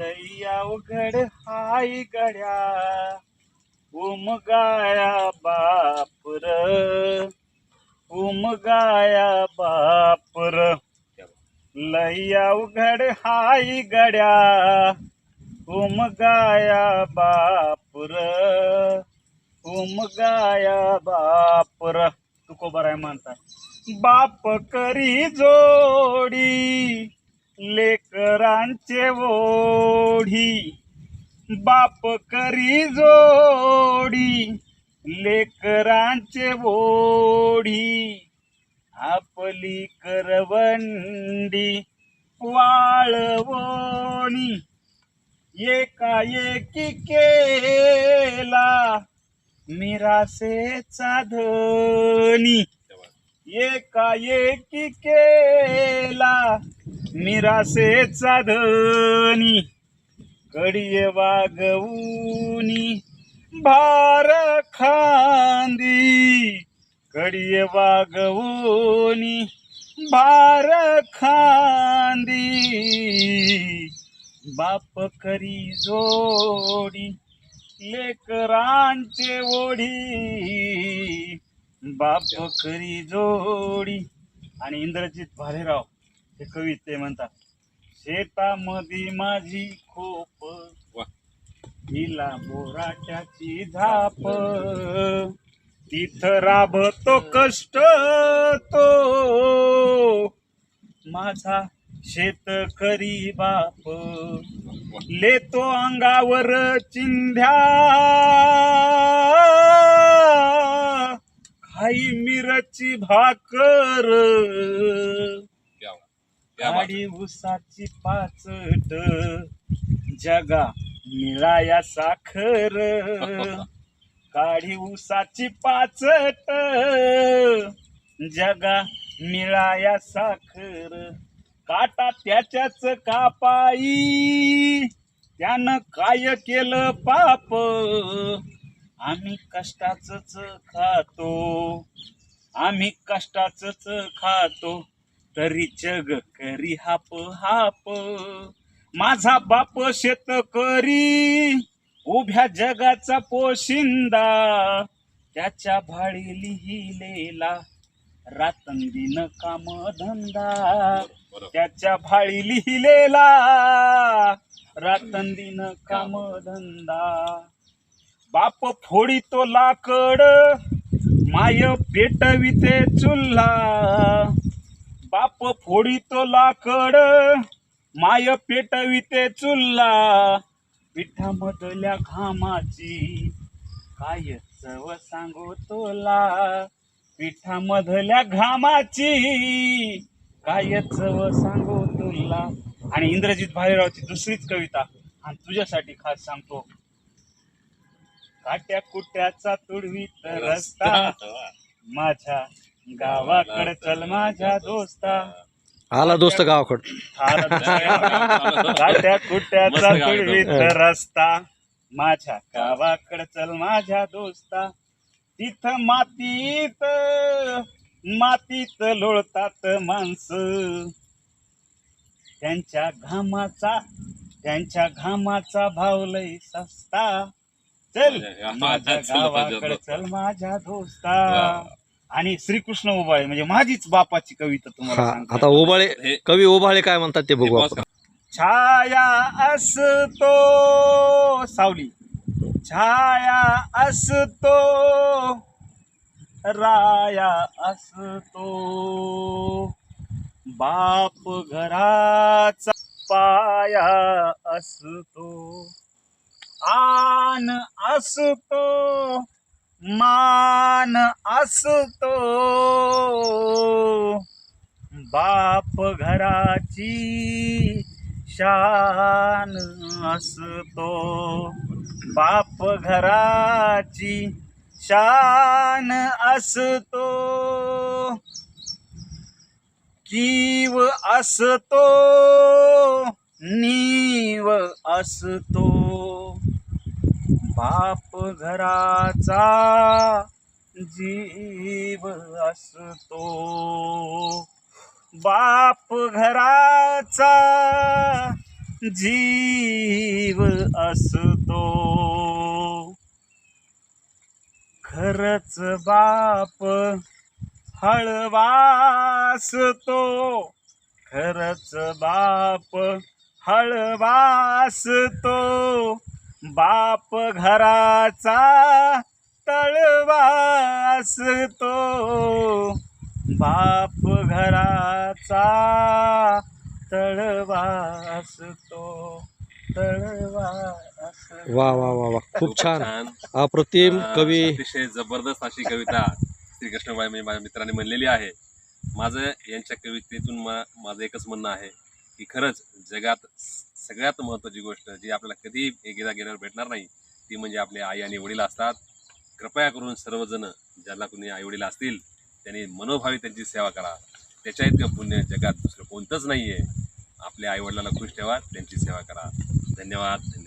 लई अवघड हाय गड्या उमगाया बापर. उमगाया बापर. लई अवघड हाय गड्या उमगाया बापर. उमगाया बापर. तुकोबराय म्हणतात बाप करी जोडी जोडी लेकरांचे ओढी आपली करवंडी वाळवणी एकाएकी केला मिरासेचा धनी एकाएकी केला मिरासेचा धनी कडीये वागवूनी भार खांदी कडीये वागवूनी. भार खांदी बाप करी जोडी लेकरांचे ओढी. बाप करी जोडी. आणि इंद्रजित भालेराव हे कवी ते म्हणतात शेतामध्ये माझी खोप हिला बोराट्याची झाप. तिथं राबतो कष्ट तो. माझा शेतकरी बाप. लेतो अंगावर चिंध्या. खाई मिरची भाकर. गाडी उसाची पाचट. जगा मिळाया साखर काढी उसाची पाचट जगा मिळाया साखर. काटा त्याच्याच कापाई त्यानं काय केलं पाप? आम्ही कष्टाच खातो आम्ही कष्टाच खातो तरी जग करी हाप हाप. माझा बाप शेतकरी उभ्या जगाचा पोशिंदा. त्याच्या भाळी लिहिलेला रातंदिन काम धंदा त्याच्या भाळी लिहिलेला रातंदिन काम धंदा बाप फोडी तो लाकड माय पेटविते चुल्हा. बाप फोडी तो लाकड माय पेटविते चुल्हा पिठामधल्या घामाची. काय चव सांगू तोला? पिठामधल्या घामाची. काय चव सांगू तुला? आणि इंद्रजित भालेरावची दुसरीच कविता आणि तुझ्यासाठी खास सांगतो. काट्या कुट्याचा तुडवीत रस्ता. माझ्या गावाकडे चल माझ्या दोस्ता. आला दोस्त गावाकड. काट्या कुट्याचा तुडवीत. रस्ता? माझ्या गावाकडे चल माझ्या दोस्ता. तिथं मातीत मातीत लोळतात माणसं. त्यांच्या घामाचा त्यांच्या घामाचा भाव लय सस्ता. चल माझ्या गावाकडे चल माझ्या दोस्ता. आणि श्रीकृष्ण उभाळे म्हणजे माझीच बापाची कविता तुम्हाला हा सांगतो. आता ओबाळे कवी ओबाळे काय म्हणतात ते बघू आपण. छाया असतो सावली. छाया असतो राया असतो. बाप घराचा पाया असतो. आन असतो मान असतो. बाप घराची शान असतो. बाप घराची शान असतो. कीव असतो नीव असतो. बाप घराचा जीव असतो. बाप घराचा जीव असतो. खरच बाप हळवासतो खरच बाप हळवासतो बाप घराचा तळवासतो बाप घराचा तळवासतो. तळवासतो. वा वा वा वा. खूप छान. छान. अप्रतिम कवी. अतिशय जबरदस्त अशी कविता श्रीकृष्णबाई मी माझ्या मित्राने म्हणलेली आहे. माझं यांच्या कवितेतून मा- माझं एकच म्हणणं आहे की खरंच जगात सगळ्यात महत्त्वाची गोष्ट जी आपल्याला कधी एकदा गेल्यावर भेटणार नाही ती म्हणजे आपले आई आणि वडील असतात. कृपया करून सर्वजण ज्याला कोणी आईवडील असतील त्यांनी मनोभावी त्यांची सेवा करा. त्याच्या इतकं पुण्य जगात दुसरं कोणतंच नाही आहे आपल्या आईवडिलाला खुश ठेवा त्यांची सेवा करा. धन्यवाद धन्यवाद.